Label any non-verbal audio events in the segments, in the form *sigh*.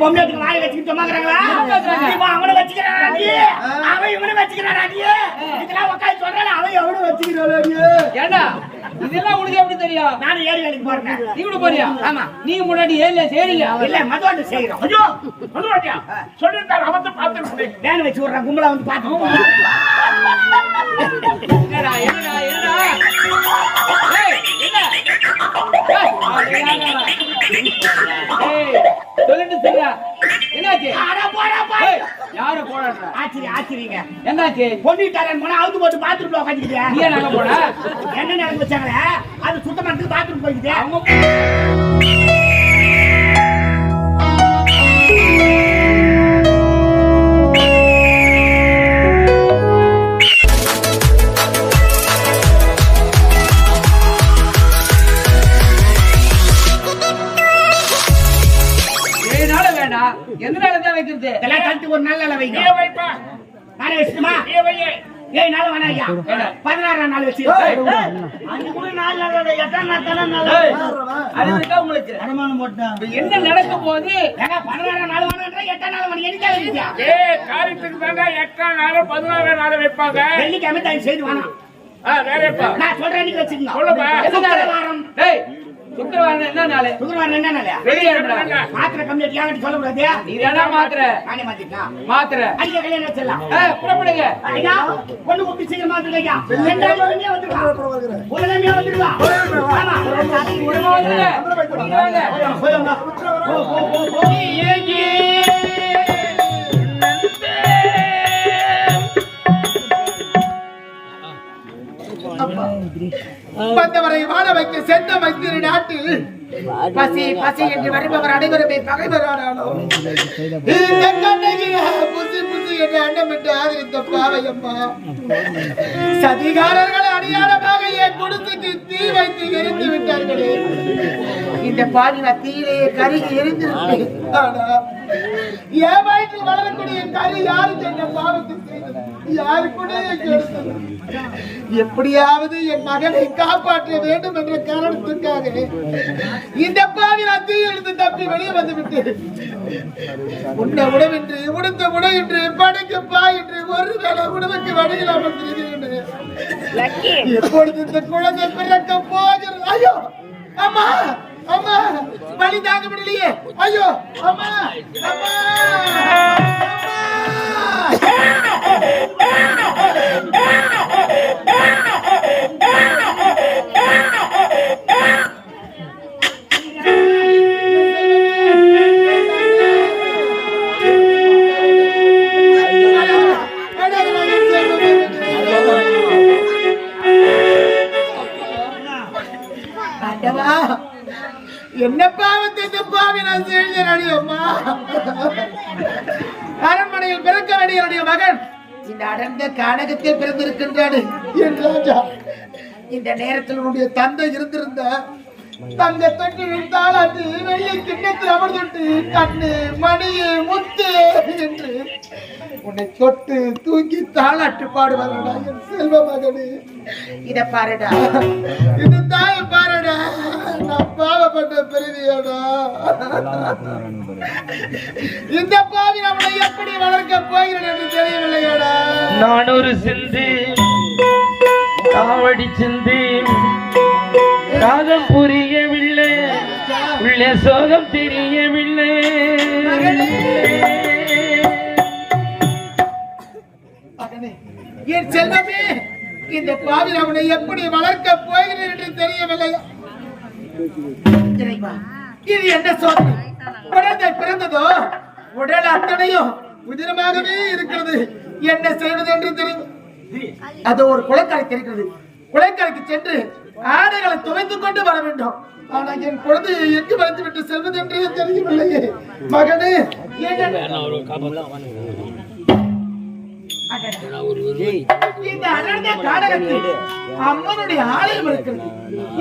பொம்மைக்கு வாய் வச்சுக்கிட்டு சும்மாக்குறாங்க. இப்ப அவனை வச்சுக்கிறான் அவன் இவனை வச்சுக்கிறான் இதெல்லாம் உட்காந்து சொல்றான் அவன் எவனும் வச்சுக்கிறான் அடி ஏண்டா? இதெல்லாம் உனக்கு எப்படி தெரியும்? நானும் ஏறி வேலைக்கு போறேன். நீ கூட போறியா? ஆமா. நீ முன்னாடி ஏறில சரியில்ல இல்ல மதுவாண்டு செய்யறோம். ஐயோ அவன் பார்த்து வேன் வச்சு விடுறான் கும்பலா வந்து பாத்து என்னடா என்னடா என்னடா? ஏய் என்ன? ஏய், ஆ, என்னடா? ஏய், சொல்லிட்டு சரியா? என்னாச்சு? போடா யாரு போடாடுற ஆச்சரிய ஆச்சரியங்க. என்னாச்சு? பொண்ணு தரேன் போனா அவுத்து போட்டு பாத்ரூம்ல உட்காந்துக்கிட்டேன் நீ என்ன போட என்ன நடந்து வச்சாங்களே அது சுத்தமத்துக்கு பாத்ரூம் போய்க்கிட்டு. ஏழு நாள் ஐயா பதினாறாம் நாள் வச்சு அஞ்சு கூட நாலு நாள் எட்டாம் நாள் தானே நாள் உங்களுக்கு? போட்டேன்? என்ன நடக்க போகுது? பதினாறாம் நாள் வேணான்றா எட்டாம் நாள் வேணும் எனக்கு ஏ காரியத்துக்கு தாங்க எட்டாம் நாள் பதினாறாம் நாள் வைப்பாங்க. வெள்ளிக்கிழமை செய்து வேணாம் ஆ, வேற எப்பா? நான் சொல்றேன் வச்சுக்கோங்க. சொல்லுப்பா. சுக்கிரவாரம் என்ன நாள் சுக்கிரவாரம் என்ன நாள் வெளியே மாத்திரை கம்மி யாங்கிட்ட சொல்லக்கூடாது நீ தானா மாத்திர நானே மாத்திக்கலாம் மாத்திர அடிக்க கல்யாணம் வச்சிடலாம் ஏய், புறப்படுங்க ஐயா பொண்ணு குட்டி சீக்கிரமா வந்துடுங்க ரெண்டாவது உடனே வந்துடுவா உடனே வந்துடுவா ஆமா உடனே வந்துருங்க. இங்க வந்தவரை வாழ வைக்க சென்ற மைத்திரி நாட்டில் பசி பசி என்று வருபவர் அனைவருமே பகைவரானாலும். என்று அண்டமிட்டு ஆதரித்த பாவையம்மா. சதிகாரர்கள் அடியாளமாக என் தீ வைத்து எரிந்து விட்டார்களே? இந்த பாதின தீயிலேயே கருகி எரிந்திருப்பேன். ஆனா என் வயிற்றில் வளரக்கூடிய கரு யாரு சென்ற பாவத்தை செய்தது? யாரு கூட கெடுத்தது எப்படியாவது என் மகனை காப்பாற்ற வேண்டும் என்ற காரணத்துக்காக இந்த பாவி நான் தீயிலிருந்து தப்பி வெளியே வந்து விட்டேன் உண்ண உணவின்றி உடுத்த உடையின்றி படைக்க பாயின்றி ஒரு வேளை உணவுக்கு வழியில்லாமல் திரிகிறேன் எப்பொழுது இந்த குழந்தை பிறக்க போகிறது? ஐயோ அம்மா! அம்மா வலி தாங்க முடியலையே ஐயோ அம்மா அம்மா அம்மா. என்ன பாவத்தை இந்த பாவி நான் செய்தேன் அம்மா. அரண்மனையில் பிறக்க வேண்டிய என்னுடைய மகன் இந்த அடர்ந்த காடகத்தில் பிறந்திருக்கின்றான். என் ராஜா இந்த நேரத்தில் உன்னுடைய தந்தை இருந்திருந்த தங்க தொட்டில் தாளாட்டி வெள்ளி கிண்ணத்தில் அமர்ந்துட்டு கண்ணு மணி முத்து என்று உன்னை தொட்டு தூங்கி தாளாட்டு பாடுவாங்கடா என் செல்வ மகனே. இத பாருடா. இது தாய் பாருடா. நான் பாவப்பட்ட பிறவியோடா இந்த பாவி நம்மளை எப்படி வளர்க்க போகிறேன் என்று தெரியவில்லையோடா. நான் ஒரு சிந்து. காவடி சிந்தி காதம் புரியவில்லை. உள்ளே சோகம் தெரியவில்லை. என் செல்வமே இந்த பாவில் அவனை எப்படி வளர்க்க போகிறேன் என்று தெரியவில்லை. இது என்ன சோதனை? குழந்தை பிறந்ததோ? உடல் அத்தனையும் உதிரமாகவே இருக்கிறது. என்ன செய்வது என்று தெரியும் அது ஒரு குளக்கரை தெரிகிறது குளக்கரைக்கு சென்று ஆடைகளை துவைத்துக் கொண்டு வர வேண்டும். ஆனா என் குழந்தையை எங்கு வளர்த்து விட்டு செல்வது என்று தெரியவில்லையே மகனே ஏன் இந்த அடர்ந்த காடகத்தில் அம்மனுடைய ஆலயம் இருக்கிறது.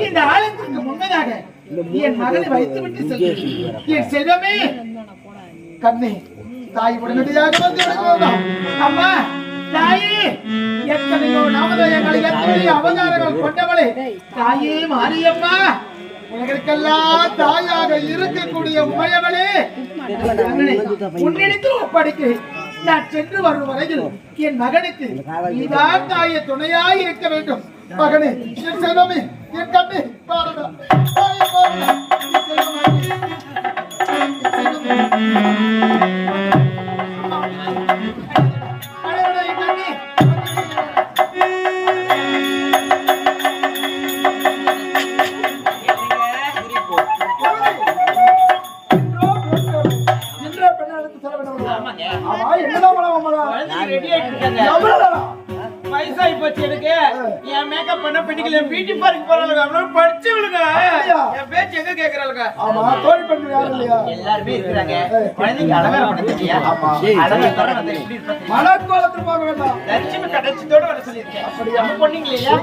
இந்த ஆலயத்திற்கு முன்னதாக என் மகனை வைத்து விட்டு செல்கிறேன் என் செல்வமே கண்ணே தாய் உடனடியாக வந்து? அம்மா தாயே எத்தனையோ நாமதயங்கள் எத்தனையோ அவதாரங்கள் கொண்டவளே. தாயே மாரியம்மா உலகிற்கெல்லாம் தாயாக இருக்கக்கூடிய உமையவளே. உன்னிடத்தில் ஒப்படைக்கிறேன். நான் சென்று வரும் வரையில் என் மகனுக்கு நீதான் தாயை துணையாய் இருக்க வேண்டும். மகனே என் செல்வமே என் கண்ணே பாருடா. தாயே, பாருடா. பண்ண போறாளுங்க அவ்வளவு படிச்சவளுங்க அப்படியா? என் பேச்சு எங்க கேக்குறாளுங்க ஆமா, தோழி பெண்கள் யாரும் இல்லையா? எல்லாருமே இருக்கிறாங்க குழந்தைங்க அலங்காரம் பண்ண ஆமா. எப்படி போக வேண்டாம். லட்சுமி வர? நம்ம பொண்ணுங்க இல்லையா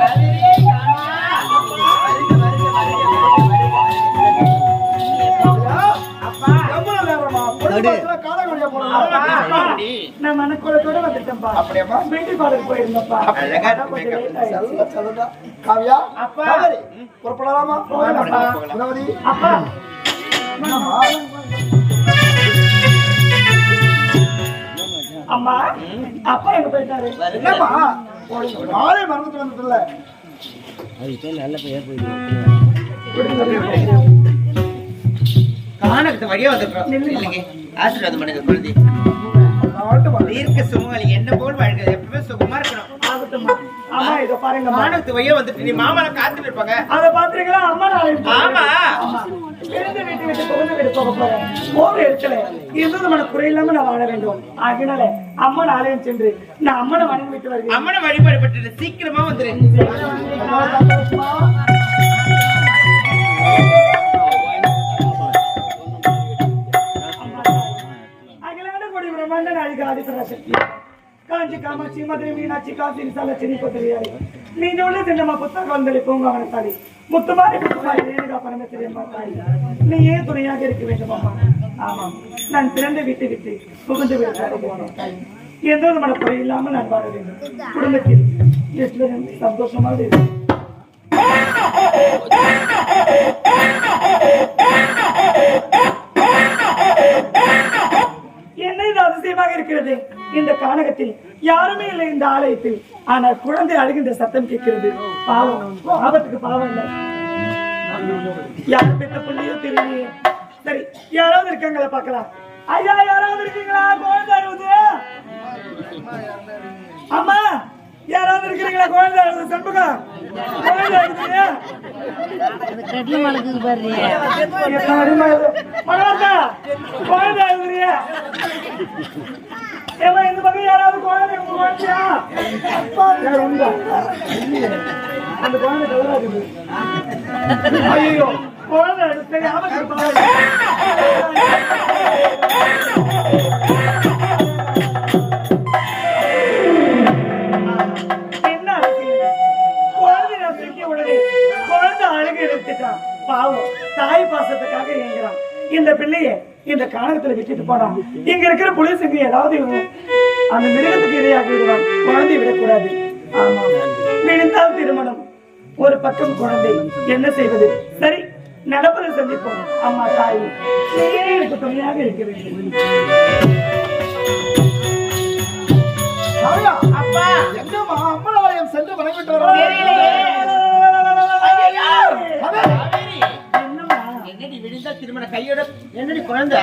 காவேரி? அப்பா எவ்வளவு நேரமா? பொண்ணு பார்த்துல நான். அப்படியாப்பா? பியூட்டி. அழகா. காவியா? அப்பா. புறப்படலாமா? குணவதி? அப்பா என்னம்மா? அம்மா அப்பா எங்க போயிட்டாரு என்னம்மா? ஆளே மறந்துட்டு வந்துட்டல. கானகத்து வழியா வந்துட்டோம் இல்லைங்க ஆசீர்வாதம் பண்ணுங்க குழந்தை. தீர்க்க என்ன போல் வாழ்க்கை எப்பவுமே சுகமா இருக்கணும். இத பாருங்கம்மா. கானகத்து வழியா வந்துட்டு நீ மாமால காத்துட்டு இருப்பாங்க. அத பாத்துறீங்களா அம்மா ஆமா. பிறந்த வீட்டு விட்டு புகுந்த வீடு போக போறேன். போற இடத்துல இருந்தது மன குறையில்லாம நான் வாழ வேண்டும். ஆகினால அம்மன் ஆலயம் சென்று நான் அம்மனை விட்டு வருகிறேன். அம்மனை வழிபாடு சீக்கிரமா வந்துரு. கொடி பிரம்மாண்ட நாளிகை சக்தி காஞ்சி காமாட்சி மதுரை மீனாட்சி காசி விசால செனி கொத்தரியாரி நீங்க உள்ள திண்டமா புத்தக வந்தளி பூங்காவன தாடி முத்துமாரி முத்துமாரி ரேணுகா பரமேஸ்வரி அம்மா தாடி நீ ஏன் துணையாக இருக்க வேண்டும் அம்மா ஆமாம் நான் பிறந்த விட்டு விட்டு புகுந்து விட்டாரு எந்த ஒரு குறை இல்லாமல் நான் வாழ வேண்டும் குடும்பத்தில் எஸ்வரன் சந்தோஷமாக இருக்கும் இந்த ஆனால் குழந்தை அழுகின்ற சத்தம் கேட்கிறது. பாவம். ஆபத்துக்கு பாவம் இல்லை. யார் பெற்ற புள்ளியோ தெரியலையே. சரி யாராவது இருக்காங்களா பார்க்கலாம். ஐயா யாராவது இருக்கீங்களா? குழந்தை அழுகுது அம்மா யாராவது இருக்கிறீங்களா குழந்தை அழுகுது குழந்தை கட்டில மடக்குது பாரு மனோர்க்கா, குழந்தை அழுகுறியா? ஏம்மா, இந்த பக்கம் யாராவது குழந்தை உங்க குழந்தையா? யார் உண்டா? அந்த குழந்தை கலரா இருக்குது. குழந்தை கானகத்துல விட்டுட்டு போனான் இங்க இருக்கிற போலீஸுக்கு ஏதாவது அந்த மிருகத்துக்கு இரையாகி விடுவான் குழந்தை விடக்கூடாது. ஆமா. விழுந்தால் திருமணம். ஒரு பக்கம் குழந்தை. என்ன செய்வது? சரி நடப்பதை சந்திப்போம். அம்மா தாய். எனக்கு துணையாக இருக்க வேண்டும். அப்பா. எங்கம்மா? அம்மன் ஆலயம் சென்று வணங்கிட்டு வரோம். என்னடி விழுந்தா திருமண கையோட என்னடி குழந்தை?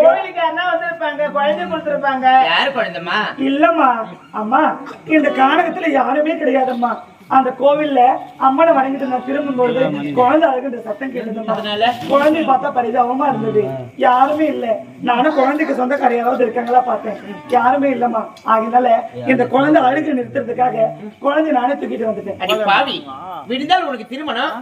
கோயிலுக்காரனா வந்திருப்பாங்க குழந்தை கொடுத்திருப்பாங்க. யாரு குழந்தைமா இல்லம்மா அம்மா இந்த கானகத்துல யாருமே கிடையாதம்மா. அந்த கோவில்ல அம்மனை வணங்கிட்டு நான் திரும்பும்போது குழந்தை அழுகின்ற சத்தம் கேட்டதும்மா. அதனால? குழந்தைய பார்த்தா பரிதாபமா இருந்தது. யாருமே இல்ல. நானும் குழந்தைக்கு சொந்தக்கார யாராவது இருக்காங்களா பார்த்தேன். யாருமே இல்லம்மா. ஆகினால இந்த குழந்தை அழுகு நிறுத்துறதுக்காக குழந்தை நானே தூக்கிட்டு வந்துட்டேன். அடி பாவி. விழுந்தால் உனக்கு திருமணம்.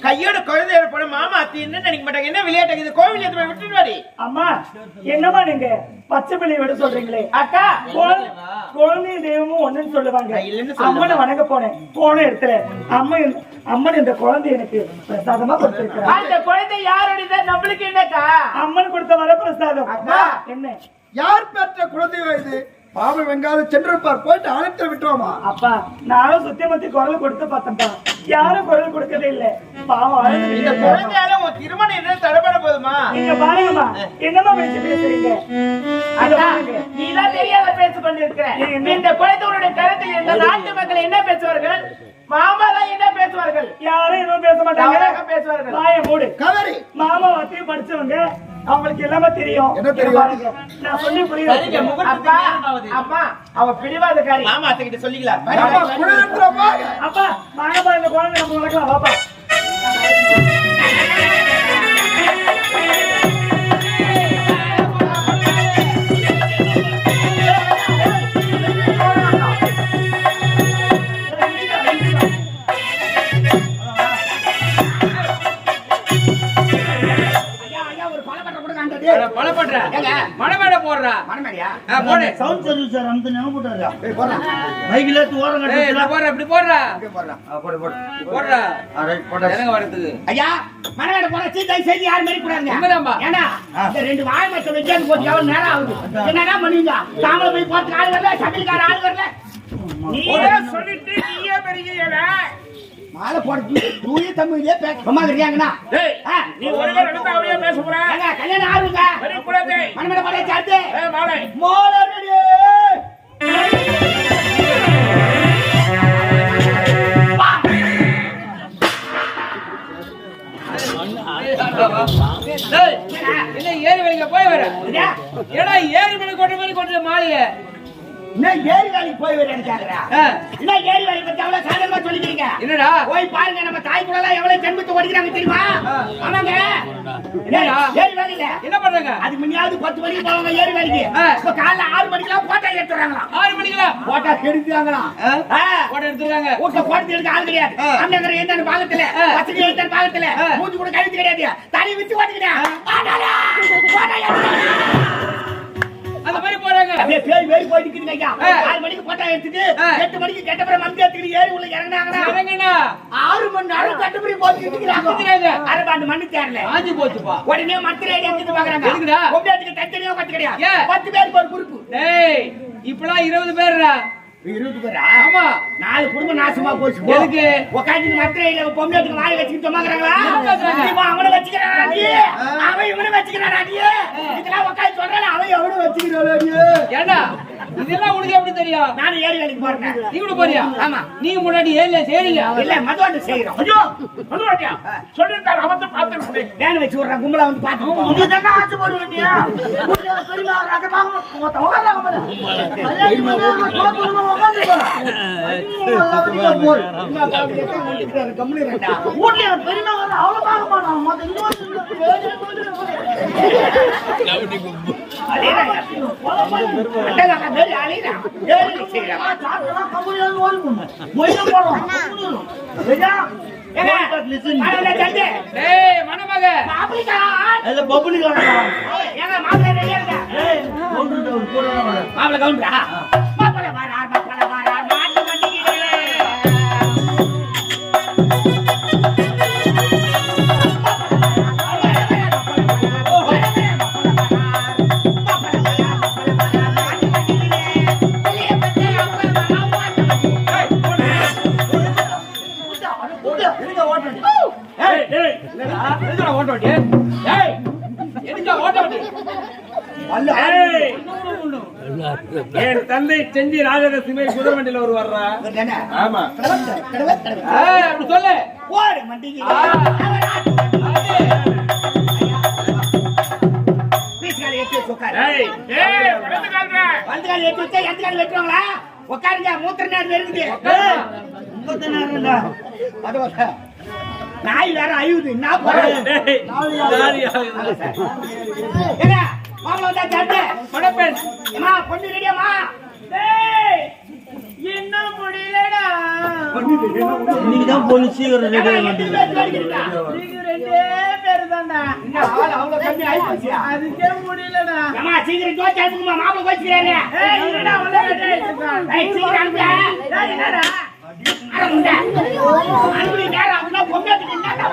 கையோட குழந்தையோட போன மாமா அத்தி என்ன நினைக்க மாட்டாங்க? என்ன விளையாட்டு? இது கோவில் எதுவும் விட்டுடுவாடி அம்மா என்னம்மா நீங்க? பச்சை பிள்ளைய விட சொல்றீங்களே. அக்கா. குழந்தை- குழந்தை தெய்வமும் ஒண்ணுன்னு சொல்லுவாங்க. அம்மனை வணங்க போனேன். போன இடத்துல அம்மன் அம்மன் இந்த குழந்தை எனக்கு பிரசாதமா கொடுத்திருக்கிறார். அந்த குழந்தை யாரோட நம்மளுக்கு என்னக்கா? அம்மன் கொடுத்த வர பிரசாதம் அக்கா. என்ன? யார் பெற்ற குழந்தையோ இது? பாவம் வெங்காயம் சென்றிருப்பார். போயிட்டு அழைத்து விட்டுருவோமா? அப்பா நானும் சுத்தி முத்தி குரல் கொடுத்து பார்த்தேன்ப்பா. யாரும் குரல் கொடுக்கவே இல்லை. பாவம் இந்த. குழந்தையால உன் திருமணம் என்ன தடைபட போதுமா நீங்க பாருங்கம்மா என்னம்மா பேச்சு பேசுறீங்க. நீ தான் தெரியாத பேச கொண்டிருக்கிற என்ன? இந்த குழந்தைகளுடைய கருத்தில் இந்த நாட்டு மக்கள் என்ன பேசுவார்கள்? மாமா தான் என்ன பேசுவார்கள்? யாரும் எதுவும் பேச மாட்டாங்க. பேசுவார்கள். வாய மூடு. கவரி. மாமா வார்த்தையும் படிச்சவங்க அவங்களுக்கு எல்லாமே தெரியும். என்ன தெரியும்? நான் சொல்லி புரிய சரிங்க, வைக்கிறேன். முகூர்த்தத்துக்கு அப்பா. அம்மா அவ பிடிவாதக்காரி. மாமா அத்தை கிட்ட சொல்லிக்கலாம். அப்பா வாங்கப்பா இந்த குழந்தை நம்ம வளர்க்கலாம். வாப்பா. பணப்படுற மணமேட போடுறா. ஆ, போடு. சவுண்ட் சர்வீஸ் சார் அந்த ஞாபகம் மைக்கில் எடுத்து ஓரம் ஏய், இப்படி போடுறா இப்படி போடுறா. போடு போடு. போடுறா. ஆ, ரைட், போட்டாச்சு. ஜனங்க வரதுக்கு ஐயா மனவேட போன சீத்தை செய்தி யாரும் மாரி கூடாதுங்க உண்மைதான்பா. ஏன்னா இந்த ரெண்டு வாழை மச்சம் வச்சு போட்டு எவ்வளவு நேரம் ஆகுது? என்னடா பண்ணுவீங்க? தாமரை போய் போறதுக்கு ஆள் வரல ஆள் வரல. நீயே சொல்லிட்டு நீயே பெருகிறீங்கள மாலை போட்டு தூய தமிழ்லயே பேச சும்மா இருக்காங்கண்ணா நீ ஒரு அப்படியே பேச போற? கல்யாணம் ஆகுங்க கூடாது மனமேட போட சாத்து மாலை. மாலை டேய், என்ன ஏரி வேலைக்கு போய் வர? ஏடா ஏரி மேல கொண்டு போய் கொண்டு மாலைய? என்ன ஏரி வேலைக்கு போய் வரேன்னு கேக்குறா? என்ன ஏரி வேலைக்கு பத்தி அவ்வளவு சாதகமா சொல்லிக்கிறீங்க? என்னடா? போய் பாருங்க நம்ம தாய் குழந்தை எவ்வளவு ஜென்மத்தை ஓடிக்கிறாங்க தெரியுமா? ஆமாங்க? ஏரி வேலையில என்ன பண்றாங்க? அது முன்னாடி பத்து மணிக்கு போவாங்க ஏரி வேலைக்கு. இப்ப காலைல ஆறு மணிக்கெல்லாம் போட்டா எடுத்துறாங்களாம் ஆறு மணிக்கெல்லாம்? போட்டா கெடுக்கிறாங்களாம் போட்டோ எடுத்துருக்காங்க வீட்டுல போட்டு எடுக்க ஆள் கிடையாது. அண்ணன் என்னன்னு பாகத்துல. வசதி என்னன்னு பாகத்துல. மூஞ்சி கூட கழுத்து கிடையாது. தனி வித்து ஓட்டிக்கிறேன் அந்த மாதிரி போறாங்க. அப்படியே பேய் போய் நிக்குதுங்க ஐயா. ஆறு மணிக்கு போட்டா எடுத்துட்டு. எட்டு மணிக்கு கெட்டப்புறம் மந்தி எடுத்துக்கிட்டு ஏறி உள்ள இறங்கினாங்கன்னா இறங்குண்ணா ஆறு மணி நேரம் கட்டுப்படி போட்டு நிக்கிறாங்க. இருக்கிறாங்க. அரை பாண்டு மண்ணு தேரல ஆஞ்சி போச்சுப்பா. உடனே மத்திரை ஐடி எடுத்து பாக்குறாங்க எதுக்குடா? பொம்பளைக்கு தனித்தனியா கத்து கிடையாது? பத்து பேருக்கு ஒரு குரூப் டேய் இப்பலாம் இருபது பேர்ரா? இருபது பேரா? ஆமா. நாலு குடும்பம் நாசமா போச்சு. எதுக்கு? உட்காந்து மத்திரை ஐடியில பொம்பளைக்கு வாய் வச்சுக்கிட்டு. இவன் அவனை வச்சுக்கிறான் அவன் இவனை வச்சுக்கிறான் இதெல்லாம் உட்காந்து சொல்றான் அவன் எவனை வச்சுக்கிறான் ஏண்டா? இதெல்லாம் உனக்கு எப்படி தெரியும்? நானும் ஏறி வேலைக்கு போறேன். நீ கூட போறியா? ஆமா. நீ முன்னாடி ஏர்ல சேரியா இல்ல மதுவாண்டு செய்யறோம் ஐயோ மதுவாட்டியா சொல்லிருக்காரு அவன் தான் பார்த்து வேன் வச்சு விடுறான் கும்பலா வந்து பாத்து இது தானே ஆச்சு போட வேண்டியா? பெரிய பெரிய அதை வாங்க மொத்த உட்கார்றாங்க பாரு. கல்யாணம் பண்ணி அவங்க தோப்பு இல்லாம உட்கார்ந்துருக்காங்க. ஐயோ, போடு. கம்முனு இருடா. வீட்லயே பெரியம்மா வர்றா, அவளை பார்க்க மாட்டான். மேல அலையறா. ஏறி செய்யறான். சாப்பிட்டா என் தந்தை செஞ்சி ராஜரசிமை குதிரை வண்டியில ஒரு வர்றா? ஆமா. அப்படி சொல்லு. ஓடு வெட்டுவாங்களா? உட்காருங்க மூத்திர நேரம் இருக்குது முப்பத்தி நாய் வேற அழுகுது என்ன போறது மணப்பெண் ஏமா பொண்ணு ரெடியாமா இன்னும் முடியலடா. இன்னைக்குதான் பொண்ணு சீக்கிரம் ரெடி ஆக ரெண்டு மாட்டேங்குது. பேர் இருக்கா நீங்க ரெண்டே பேர் தான்டா. ஆள் அவ்வளவு கம்மி ஆயி போச்சியா அதுக்கே முடியலடா. ஏமா சீக்கிரம் ஜோதி அனுப்புமா மாப்பிள கோச்சிக்கிறாரு ஏய் இருடா உள்ள ஏய் சீக்கிரம் அனுப்புடா. ஏய் என்னடா? அட முண்டை அனுப்பி நேரம் அப்படின்னா பொம்மையாட்டுக்கு என்னடா?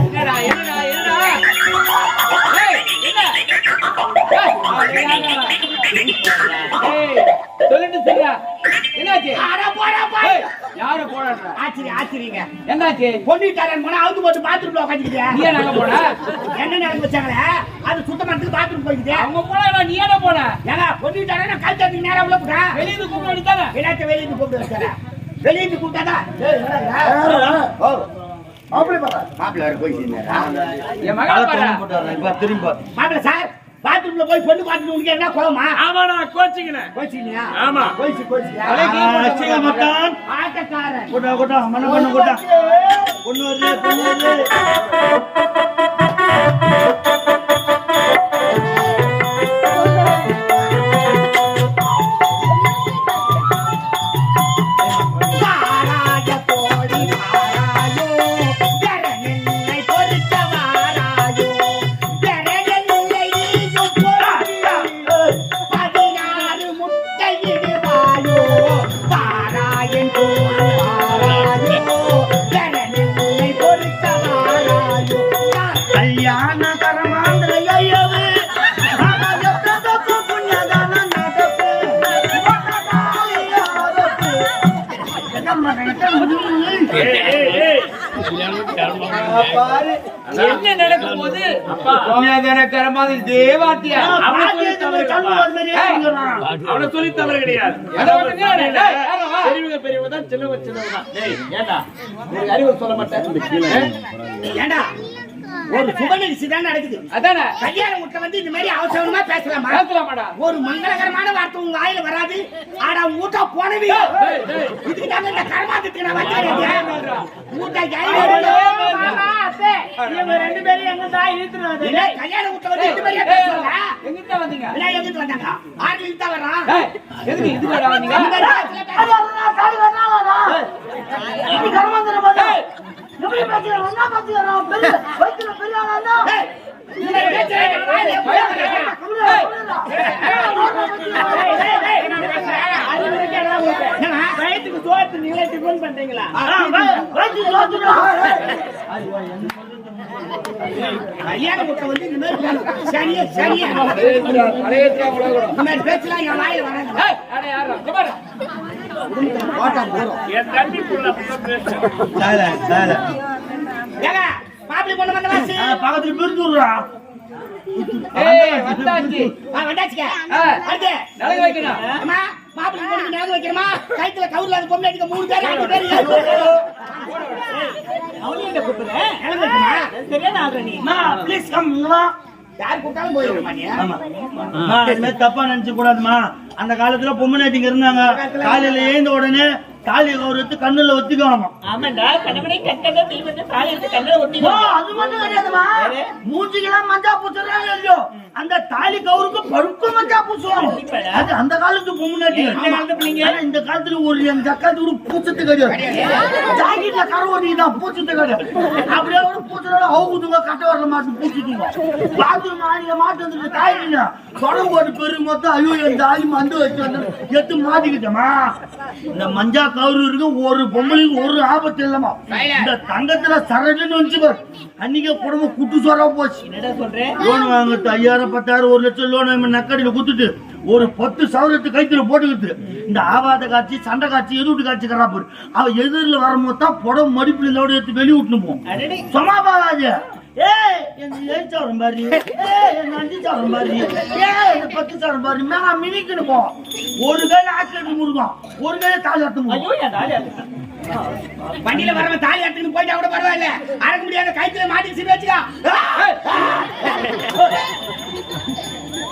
என்னடா என்னடா? சொல்லிட்டு சரியா? என்னாச்சு? அட போடா போய் ஏய், யார போடாடுற ஆச்சரிய ஆச்சரியங்க என்னாச்சு? பொண்ணு தரேன் போனா அவுத்து போட்டு பாத்ரூம்ல உட்காந்துக்கிட்டேன் நீ நாங்க போன? என்ன நடந்து வச்சாங்களே? அது சுத்தம் பாத்ரூம் போய்க்கிட்டு. அவங்க போனா நீ என்ன போன? ஏங்க பொண்ணு தரேன் நான் கழுத்து அதுக்கு நேரம் உள்ள போட்டேன் வெளியே கூப்பிட வேண்டியதானே விளையாட்டு வெளியே இருந்து கூப்பிட்டு வெளியே இருந்து கூப்பிட்டாதா? மாப்பிள்ள போய் சேர்ந்தாரா என் மகள் பாரு. மாப்பிள்ள சார் பாத்ரூம்ல போய் பொண்ணு பார்த்துட்டு உங்களுக்கு என்ன கோவமா? ஆமா நான் கோச்சிக்கினேன். போயிச்சியா ஆமா. போயிச்சு போயிச்சு தலைக்கு மத்தான் ஆட்டக்காரன். கொட்டா கொட்டா மண்ண பண்ண கொட்டா. பொண்ணு வருது பொண்ணு வருது தேவாத்தியா அவனை சொல்லி தவறு கிடையாது. அதை. பெரியவங்க பெரியவங்க தான் சின்னவங்க சின்னவங்க ஏண்டா? அறிவு சொல்ல மாட்டேன். ஒரு சுபநிகழ்ச்சி தான் நடக்குது. அதானே. கல்யாண வீட்டுல வந்து இந்த மாதிரி அவசரமா பேசலாமா? பேசலாமாடா ஒரு மங்களகரமான வார்த்தை உங்க வாயில வராது. ஆனா ஊட்டா போனவி. இதுக்கு தாங்க இந்த கர்மாத்துக்கு நான் வந்தேன் ஊட்டா ரெண்டு பேரும் எங்க தான் இழுத்துறாரு இல்ல கல்யாண வீட்டுல வந்து இந்த பேசுவாங்க எங்கிட்ட வந்தீங்க? இல்ல எங்கிட்டு வந்தாங்க? ஆறு இழுத்தா வர்றான் எதுக்கு இதுக்கு வந்தீங்க இந்த நேரத்துல பேச- ஏய், இந்த பேச்சுல என் வாயில போய் என்னடா? வயிற்றுக்கு சோத்து நீங்களே டிஃபன் பண்றீங்களா கல்யாண வீட்டுல வந்து இந்த மாதிரி. சரியா சரியா பேச்செல்லாம் என் வாயில வராது பக்கத்துல ஏய், வந்தாச்சு. ஆ. அடுத்து நலங்கு வைக்கணும். அம்மா மாப்பிள்ளை பொண்ணுக்கு நகை வைக்கணுமா கைத்துல கவுர்ல அது பொம்பளை அடிக்க மூணு பேர் அஞ்சு பேர் கூப்பிடுறேன் சரியான நீ ப்ளீஸ் கம் யார் கூப்பிட்டாலும் போயிடுமா. நீ இனிமே தப்பா நினைச்சு கூடாதுமா. அந்த காலத்துல பொம்மநாட்டிங்க இருந்தாங்க. காலையில எழுந்த உடனே தாலியை கௌரவத்து கண்ணுல ஒத்திக்குவாங்க ஆமாண்டா கணவனை கட்டத தீவத்தை தாலி எடுத்து கண்ணை ஒட்டி அது மட்டும் கிடையாதுமா. மூஞ்சிக்கெல்லாம் மஞ்சா பூசுறாங்க இல்லையோ அந்த தாலி கவுருக்கு பருக்கும் மஞ்சா பூசுவாங்க அது அந்த காலத்து பொம்மநாட்டி இந்த காலத்துல ஒரு என் ஜக்காத்து கூட பூச்சத்து கிடையாது. ஜாக்கெட்ல கரை ஓட்டிதான் பூச்சத்து கிடையாது. அப்படியே கூட பூச்சலோட அவுக்குதுங்க கட்ட வரல மாட்டு பூச்சிட்டுங்க பாத்ரூம் ஆணிய மாட்டு வந்துட்டு தாயிங்க குடம் போட்டு பெரு மொத்தம் ஐயோ என் தாய் மந்து வச்சு வந்து எத்து மாட்டிக்கிட்டோமா இந்த மஞ்சா கவுரு இருக்கு. ஒரு பொம்பளைக்கு ஒரு ஆபத்து இல்லமா இந்த தங்கத்துல சரடுன்னு வந்துச்சு பாரு. அன்னைக்கே குடும்பம் குட்டு சோறா போச்சு. லோன் வாங்கிட்டு ஐயாயிரம் பத்தாயிரம் ஒரு லட்சம் லோன் நக்கடியில குத்துட்டு ஒரு பத்து சவரத்து கைத்துல போட்டுக்கிட்டு இந்த ஆபாத காட்சி சண்டை காட்சி எதிர்விட்டு காட்சி கராப்பு அவ எதிரில் வரும்போது தான் புடம் மடிப்புல இதோட எடுத்து வெளிய விட்டுன்னு போவோம் சும்மா பாவாது ஏய் என் ஏழு சவரம் பாரு? ஏய் என் அஞ்சு சவரம் பாரு? ஏய் என் பத்து சவரம் பாரு? மேல மினிக்குன்னு போவோம் ஒரு கையில ஆக்சிடென்ட் முருகும் ஒரு கையில தாலி அத்து முருகும் ஐயோ என் தாலி அது வண்டியில வரவன் தாலி எடுத்துன்னு போயிட்டா கூட பரவாயில்ல. அடக்க முடியாத கைத்துல மாட்டி சிறு வச்சுக்கா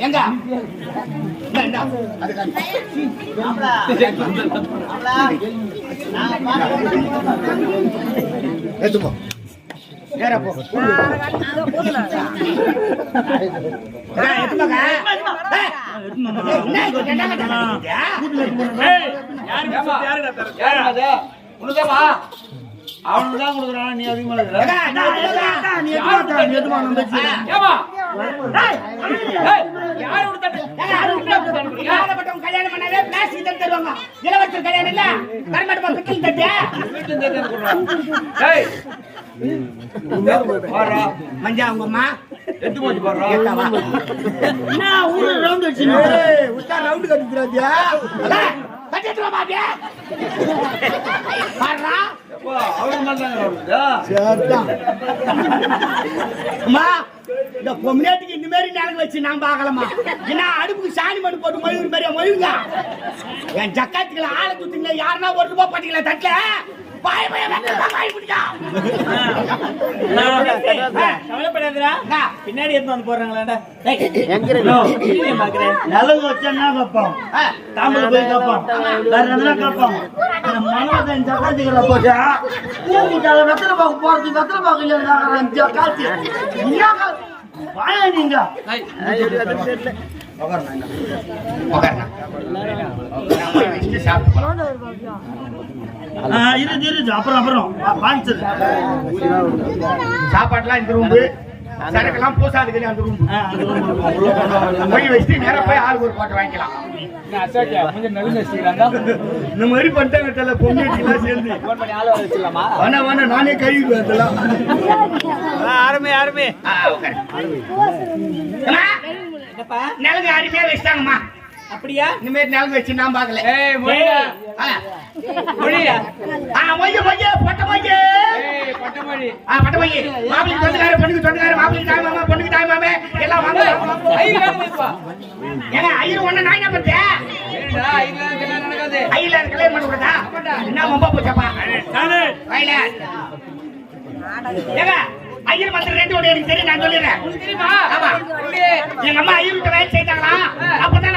எங்க. எடுத்துக்கோ. நேரா போ. ஏய், கொடுக்குறான் நீ அதிகமா இருக்கிற யாரு கொடுத்தாரு? ஏங்க, யாரும் விட்டு இல்லாதப்பட்டவங்க கல்யாணம் பண்ணாவே plastic தான் தருவாங்க. இளவரசர் கல்யாணம் இல்ல, தட்டு. இருந்து எடுத்து கொடுறான். ஏய், வாடா. மஞ்சா, உங்க அம்மா? எடுத்து போச்சு வா. என்ன ஊரு round அடிச்சு அலே, தட்டி எடுத்து வா, பாத்தியா? பாருடா. இந்த பொம்னாட்டிக்கு இந்த மாதிரி நிலங்க வச்சு நான் பார்க்கலாமா என்ன அடுப்புக்கு சாணி மணி போட்டு மொழிவுற மாதிரியா மொழிவுங்க என் ஜக்காத்துக்குள்ள ஆளை குத்துங்க யாருன்னா ஒரு ரூபாய் போட்டீங்களா தட்டுல. பாய பாய. பின்னாடி எடுத்து வந்து போடுறாங்களாடா நிலவு வச்சா போய் வேற என்ன இந்த ஜக்காத்திகளை போச்சா பூமிக்கால வெத்தலை பாக்கு போறது வெத்தலை பாக்கு இல்லையா ஜக்காத்தி வாயா நீங்க இரு அப்புறம் அப்புறம் சாப்பாடுலாம் இந்த ரூம்பு சரக்கெல்லாம் பூசாதுக்கு அந்த ரூம் மொழி வச்சுட்டு நேரா போய் ஆளுக்கு ஒரு பாட்டு வாங்கிக்கலாம். இந்த மாதிரி பண்ணிட்டாங்க தெரியல பொம்மையெல்லாம் சேர்ந்து? வேணா வேணா நானே கழுவி அதெல்லாம். ஆரம்பி, ஆரம்பி. நிலங்க அருமையா வச்சிட்டாங்கம்மா. அப்படியா? மாதிரி நிலங்க வச்சு நான் பார்க்கல. ஏய், மொழியா? மொழியா? ஆ, பொட்ட ஏய், பட்ட மாப்பிளைக்கு சொந்தக்கார பொண்ணுக்கு சொந்தக்கார மாப்பிளைக்கு தாய் மாமா பொண்ணுக்கு தாய் மாமே எல்லாம் வாங்க ஐயோ. ஏங்க ஐயர் ஒண்ணு நான் என்ன நடக்காது. ஐயில கல்யாணம் பண்ண கூடாதா என்ன போச்சப்பா? நானு. ஏங்க ஐயர் மந்திர ரெண்டு ஒன்று எனக்கு தெரியும் நான் சொல்லிடுறேன் தெரியுமா? ஆமா. எங்க அம்மா ஐயர் விட்ட வேலை செய்தாங்களா அப்பதான்?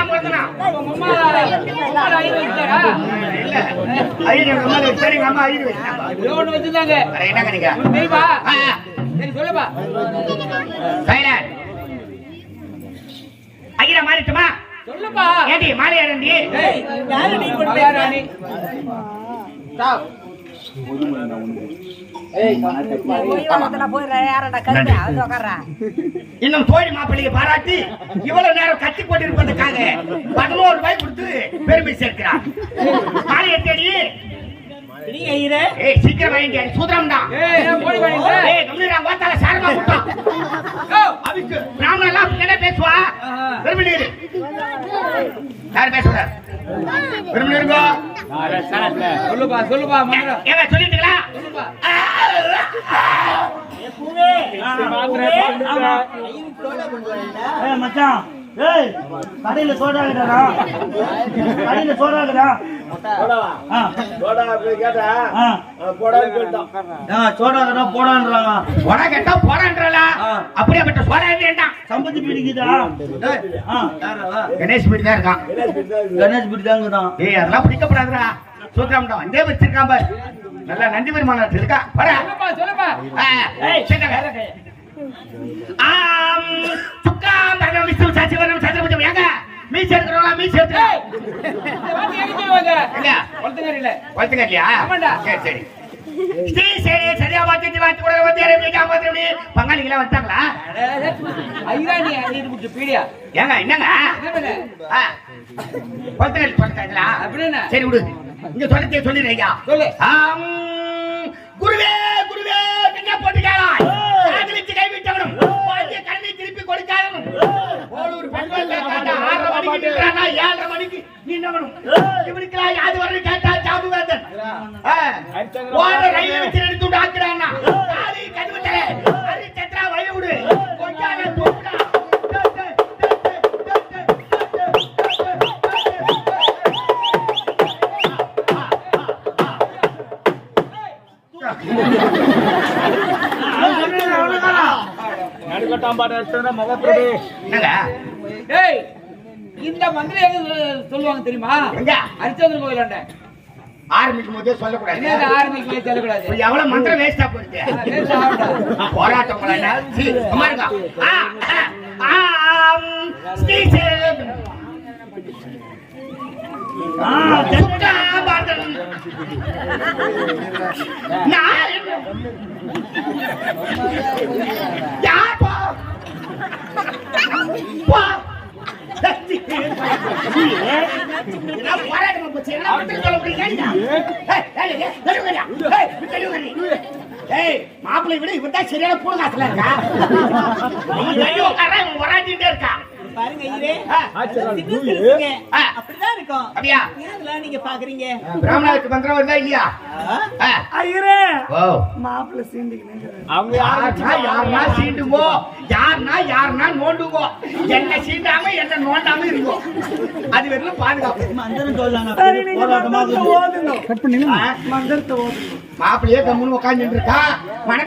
இல்ல ஐயர் எங்க அம்மா சரி அம்மா ஐயர் என்னங்க நீங்க தெரியுமா? சொல்லுப்பா. சைலண்ட் ஐயரை மாறிட்டுமா சொல்லுப்பா. ஏடி மாலை ஏறண்டி ஏய், யாரு நீ? இன்னும் தோழி மாப்பிள்ளையை பாராட்டி. இவ்வளவு நேரம் கட்டி கொண்டிருப்பதற்காக பதினோரு ரூபாய் கொடுத்து பெருமை சேர்க்கிறார். மாலையை தேடி. நீ ஐயரே? ஏய் சீக்கிரம் சூத்திரம் தான். ஏய், ஏன் போடி வாங்கிட்ட? ஏய் கம்மிடா வாத்தால சாரமா கூட்டம். பிராமணன் எல்லாம் என்ன பேசுவா. பெருமை யார் பேசுற பெருமை சொல்லுப்பா சொல்லுப்பா சொல்லிட்டீங்களா? சொல்லுப்பா ஏய் மச்சான். ஏய் கடையில சோடா இருக்குடா. கடையில சோடா இருக்குடா. ஆ. போடா போய் கேட்டா. ஆ. போடான்னு போடான்றாங்க. போடா கேட்டா போடான்றல ஆ. அப்படியே பட்ட போடா வேண்டாம். சம்பந்தி பிடிக்குதா கணேஷ் வீடு தான் இருக்கான். கணேஷ் பிடிக்காங்கதான் ஏய் அதெல்லாம் பிடிக்கப்படாதுடா. சூத்திரம் தான் வந்தே வச்சிருக்கான் பாரு. நல்லா நன்றி பெருமானாட்டு இருக்கா? போடா. சொல்லுப்பா. ஆம், சுக்காம் பரணம் விஷ்ணு சந்திரபுஜம் ஏங்க மீசை எடுக்கிறவங்களா? மீசை எடுத்து வளர்த்துக்கலையா ஆமாண்டா. சரி சரி. ஸ்ரீ சரி சரியா பார்த்து வாத்து கூட வந்து இறங்கி காப்பாத்தி பங்காளிகளா முட்டு பீடியா. ஏங்க என்னங்க? அப்படின்னா? சரி விடு. இங்க சொல்லி சொல்லிடுறீங்க சொல்லு. ஆம், குருவே குருவே என்ன போட்டு கேளாய் காதலிச்சு கைவிட்டவனும் கடனை திருப்பி கொடுக்காதவனும். பெண்கள் ஆறரை மணிக்கு ஏழரை மணிக்கு நின்றவனும் இவனுக்கெல்லாம் யாது வரணும் போன ரயில வச்சு எடுத்து விட்டு ஆக்குறான்னா? கதுவத்தே அரி சத்ரா வழி விடு. கொண்டாட இந்த மந்திரி சொல்லுவாங்க தெரியுமா? ஹரிச்சந்திர கோயிலாண்ட. ஆரம்பிக்கும் போதே சொல்லக்கூடாது. என்ன ஆரம்பிக்கவே சொல்லக்கூடாது? எவ்வளவு மந்திரம் வேஸ்டா போயிடுச்சு. போராட்டம் யார் போ? *laughs* மாப்பிள்ளை விட இவன் தான் சரியான பூ காசுல இருக்கா அவன் கையை உட்கார்றான், இவன் உராட்டிட்டே இருக்கான். பாருங்க ஐயரே ஆ, சின்ன சிறுசுங்க. ஆ, அப்படிதான் இருக்கும். அப்படியா? இதெல்லாம் நீங்க பாக்குறீங்க. பிராமணருக்கு மந்திரம் வருதா இல்லையா? ஆ. ஐயரே. ஓ. மாப்பிள்ளை சீண்டிக்கணும் அவங்க யாருன்னா யாருன்னா சீண்டுங்கோ. யாருன்னா யாருன்னா நோண்டுங்கோ. என்ன சீண்டாம என்ன நோண்டாம இருக்கோ அது வரைக்கும் பாதுகாப்பு. மந்திரம் மந்திரத்தை ஓதுங்க. மந்திரத்தை ஓதுங்க. மாப்பிள்ளையே கம்முன்னு உட்காந்துட்டு இருக்கா?